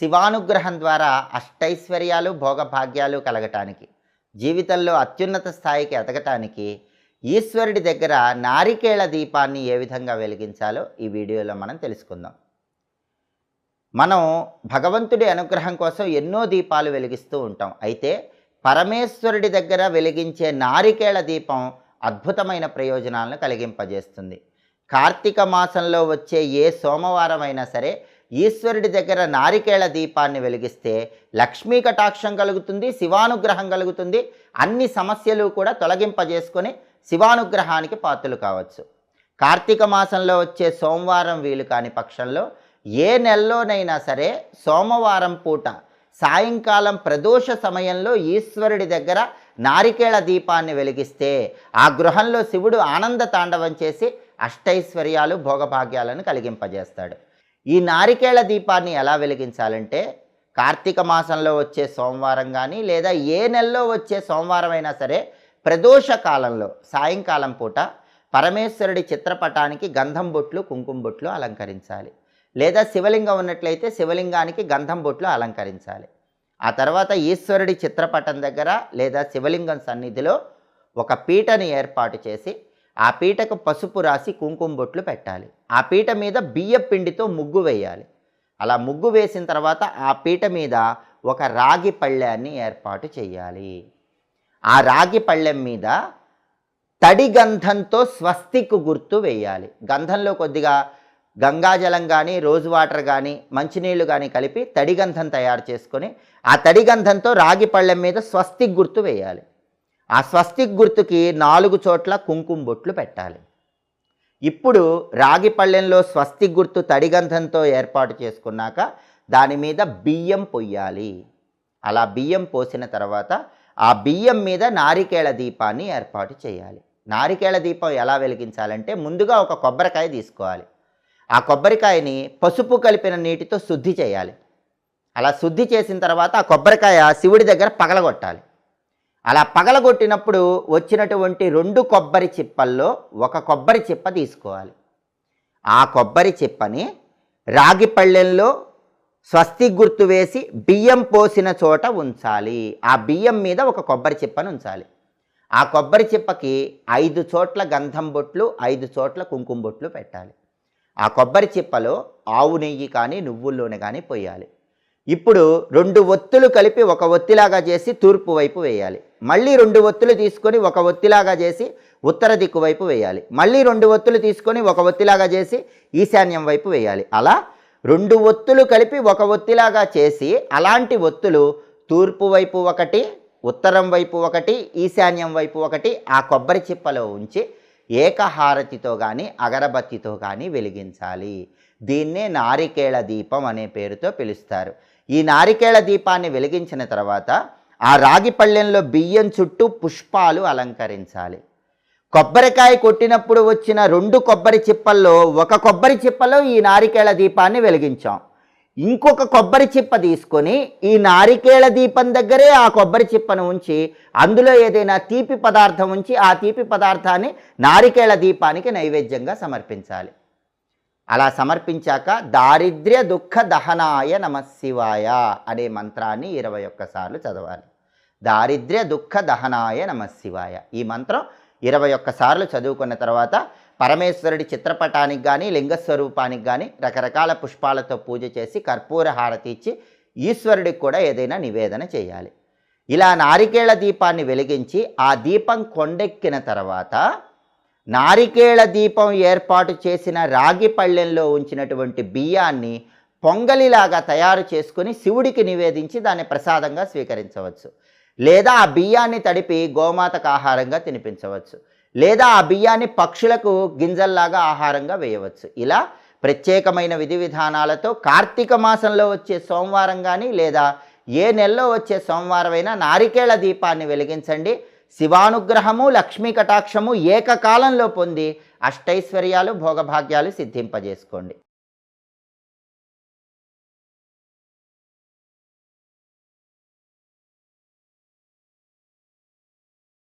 శివానుగ్రహం ద్వారా అష్టైశ్వర్యాలు భోగభాగ్యాలు కలగటానికి జీవితంలో అత్యున్నత స్థాయికి ఎదగటానికి ఈశ్వరుడి దగ్గర నారికేళ దీపాన్ని ఏ విధంగా వెలిగించాలో ఈ వీడియోలో మనం తెలుసుకుందాం. మనం భగవంతుడి అనుగ్రహం కోసం ఎన్నో దీపాలు వెలిగిస్తూ ఉంటాం. అయితే పరమేశ్వరుడి దగ్గర వెలిగించే నారికేళ దీపం అద్భుతమైన ప్రయోజనాలను కలిగింపజేస్తుంది. కార్తీక మాసంలో వచ్చే ఏ సోమవారం అయినా సరే ఈశ్వరుడి దగ్గర నారికేళ దీపాన్ని వెలిగిస్తే లక్ష్మీ కటాక్షం కలుగుతుంది శివానుగ్రహం కలుగుతుంది. అన్ని సమస్యలు కూడా తొలగింపజేసుకొని శివానుగ్రహానికి పాత్రలు కావచ్చు. కార్తీక మాసంలో వచ్చే సోమవారం వీలు కాని పక్షంలో ఏ నెలలోనైనా సరే సోమవారం పూట సాయంకాలం ప్రదోష సమయంలో ఈశ్వరుడి దగ్గర నారికేళ దీపాన్ని వెలిగిస్తే ఆ గృహంలో శివుడు ఆనంద తాండవం చేసి అష్టైశ్వర్యాలు భోగభాగ్యాలను కలిగింపజేస్తాడు. ఈ నారికేళ దీపాన్ని ఎలా వెలిగించాలంటే కార్తీక మాసంలో వచ్చే సోమవారం కానీ లేదా ఏ నెలలో వచ్చే సోమవారం అయినా సరే ప్రదోష కాలంలో సాయంకాలం పూట పరమేశ్వరుడి చిత్రపటానికి గంధం బొట్లు కుంకుమ బొట్లు అలంకరించాలి. లేదా శివలింగం ఉన్నట్లయితే శివలింగానికి గంధం బొట్లు అలంకరించాలి. ఆ తర్వాత ఈశ్వరుడి చిత్రపటం దగ్గర లేదా శివలింగం సన్నిధిలో ఒక పీటని ఏర్పాటు చేసి ఆ పీటకు పసుపు రాసి కుంకుమ బొట్లు పెట్టాలి. ఆ పీట మీద బియ్య పిండితో ముగ్గు వేయాలి. అలా ముగ్గు వేసిన తర్వాత ఆ పీట మీద ఒక రాగి పళ్ళాన్ని ఏర్పాటు చేయాలి. ఆ రాగి పళ్ళెం మీద తడి గంధంతో స్వస్తిక్ గుర్తు వేయాలి. గంధంలో కొద్దిగా గంగాజలం కానీ రోజు వాటర్ కానీ మంచినీళ్ళు కానీ కలిపి తడి గంధం తయారు చేసుకొని ఆ తడి గంధంతో రాగి పళ్ళెం మీద స్వస్తిక్ గుర్తు వేయాలి. ఆ స్వస్తిక్ గుర్తుకి నాలుగు చోట్ల కుంకుమ బొట్లు పెట్టాలి. ఇప్పుడు రాగి పళ్ళెంలో స్వస్తిక్ గుర్తు తడిగంధంతో ఏర్పాటు చేసుకున్నాక దాని మీద బియ్యం పొయ్యాలి. అలా బియ్యం పోసిన తర్వాత ఆ బియ్యం మీద నారికేళ దీపాన్ని ఏర్పాటు చేయాలి. నారికేళ దీపం ఎలా వెలిగించాలంటే ముందుగా ఒక కొబ్బరికాయ తీసుకోవాలి. ఆ కొబ్బరికాయని పసుపు కలిపిన నీటితో శుద్ధి చేయాలి. అలా శుద్ధి చేసిన తర్వాత ఆ కొబ్బరికాయ శివుడి దగ్గర పగలగొట్టాలి. అలా పగలగొట్టినప్పుడు వచ్చినటువంటి రెండు కొబ్బరి చిప్పల్లో ఒక కొబ్బరి చిప్ప తీసుకోవాలి. ఆ కొబ్బరి చిప్పని రాగి పళ్ళెంలో స్వస్తి గుర్తు వేసి బియ్యం పోసిన చోట ఉంచాలి. ఆ బియ్యం మీద ఒక కొబ్బరి చిప్పను ఉంచాలి. ఆ కొబ్బరి చిప్పకి ఐదు చోట్ల గంధం బొట్లు ఐదు చోట్ల కుంకుమ బొట్లు పెట్టాలి. ఆ కొబ్బరి చిప్పలో ఆవు నెయ్యి కానీ నువ్వుల నూనె కానీ పోయాలి. ఇప్పుడు రెండు ఒత్తులు కలిపి ఒక ఒత్తిలాగా చేసి తూర్పు వైపు వేయాలి. మళ్ళీ రెండు ఒత్తులు తీసుకొని ఒక ఒత్తిలాగా చేసి ఉత్తర దిక్కు వైపు వేయాలి. మళ్ళీ రెండు ఒత్తులు తీసుకొని ఒక ఒత్తిలాగా చేసి ఈశాన్యం వైపు వేయాలి. అలా రెండు ఒత్తులు కలిపి ఒక ఒత్తిలాగా చేసి అలాంటి ఒత్తులు తూర్పు వైపు ఒకటి ఉత్తరం వైపు ఒకటి ఈశాన్యం వైపు ఒకటి ఆ కొబ్బరి చిప్పలో ఉంచి ఏకహారతితో కానీ అగరబత్తితో కానీ వెలిగించాలి. దీన్నే నారికేళ దీపం అనే పేరుతో పిలుస్తారు. ఈ నారికేళ దీపాన్ని వెలిగించిన తర్వాత ఆ రాగి పళ్ళెంలో బియ్యం చుట్టూ పుష్పాలు అలంకరించాలి. కొబ్బరికాయ కొట్టినప్పుడు వచ్చిన రెండు కొబ్బరి చిప్పల్లో ఒక కొబ్బరి చిప్పలో ఈ నారికేళ దీపాన్ని వెలిగించాం. ఇంకొక కొబ్బరి చిప్ప తీసుకొని ఈ నారికేళ దీపం దగ్గరే ఆ కొబ్బరి చిప్పను ఉంచి అందులో ఏదైనా తీపి పదార్థం ఉంచి ఆ తీపి పదార్థాన్ని నారికేళ దీపానికి నైవేద్యంగా సమర్పించాలి. అలా సమర్పించాక దారిద్ర్య దుఃఖ దహనాయ నమశివాయ అనే మంత్రాన్ని ఇరవై ఒక్కసార్లు చదవాలి. దారిద్ర్య దుఃఖ దహనాయ నమశివాయ ఈ మంత్రం ఇరవై ఒక్కసార్లు చదువుకున్న తర్వాత పరమేశ్వరుడి చిత్రపటానికి కానీ లింగస్వరూపానికి కానీ రకరకాల పుష్పాలతో పూజ చేసి కర్పూర హారతి ఇచ్చి ఈశ్వరుడికి కూడా ఏదైనా నివేదన చేయాలి. ఇలా నారికేళ దీపాన్ని వెలిగించి ఆ దీపం కొండెక్కిన తర్వాత నారికేళ దీపం ఏర్పాటు చేసిన రాగి పళ్ళెంలో ఉంచినటువంటి బియ్యాన్ని పొంగలిలాగా తయారు చేసుకుని శివుడికి నివేదించి దాన్ని ప్రసాదంగా స్వీకరించవచ్చు. లేదా ఆ బియ్యాన్ని తడిపి గోమాతకు ఆహారంగా తినిపించవచ్చు. లేదా ఆ బియ్యాన్ని పక్షులకు గింజల్లాగా ఆహారంగా వేయవచ్చు. ఇలా ప్రత్యేకమైన విధి విధానాలతో కార్తీక మాసంలో వచ్చే సోమవారం కానీ లేదా ఏ నెలలో వచ్చే సోమవారమైనా నారికేళ దీపాన్ని వెలిగించండి. శివానుగ్రహము లక్ష్మీ కటాక్షము ఏకకాలంలో పొంది అష్టైశ్వర్యాలు భోగభాగ్యాలు సిద్ధింపజేసుకోండి.